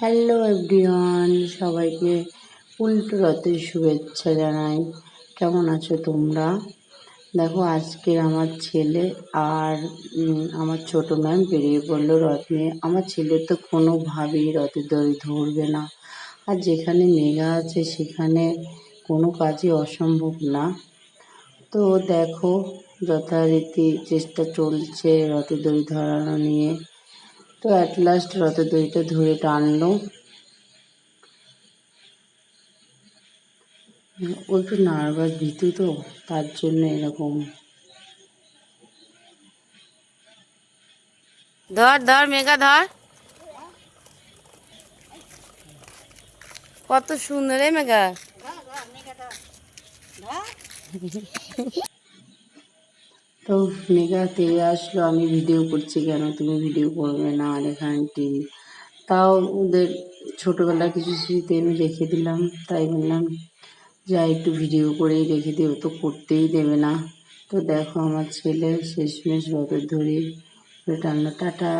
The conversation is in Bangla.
হ্যালো এভরিওয়ান সবাইকে উল্টো রথের শুভেচ্ছা জানাই। কেমন আছো তোমরা? দেখো, আজকে আমার ছেলে আর আমার ছোট ম্যাম বেরিয়ে পড়ল রথ নিয়ে। আমার ছেলে তো কোনোভাবেই রথের দড়ি ধরবে না। আর যেখানে মেঘা আছে, সেখানে কোনো কাজই অসম্ভব না। তো দেখো, যথারীতি চেষ্টা চলছে রথের দড়ি ধরানো নিয়ে। তো অ্যাট লাস্ট রথের দড়িটা ধরে টানলো। ও একটু নার্ভাস ভীতু তো তার জন্য এরকম। ধর ধর মেঘা ধর। কত সুন্দর রে মেঘা। তো মেঘা তেড়ে আসলো, আমি ভিডিও করছি কেন? তুমি ভিডিও করবে না আর এখানটি। তাও ওদের ছোটোবেলা কিছু স্মৃতি আমি রেখে দিলাম। তাই বললাম, যা একটু ভিডিও করেই রেখে দিও তো করতেই দেবে না। তো দেখো আমার ছেলে শেষমেশ রথের ধরে টান্না টাটা।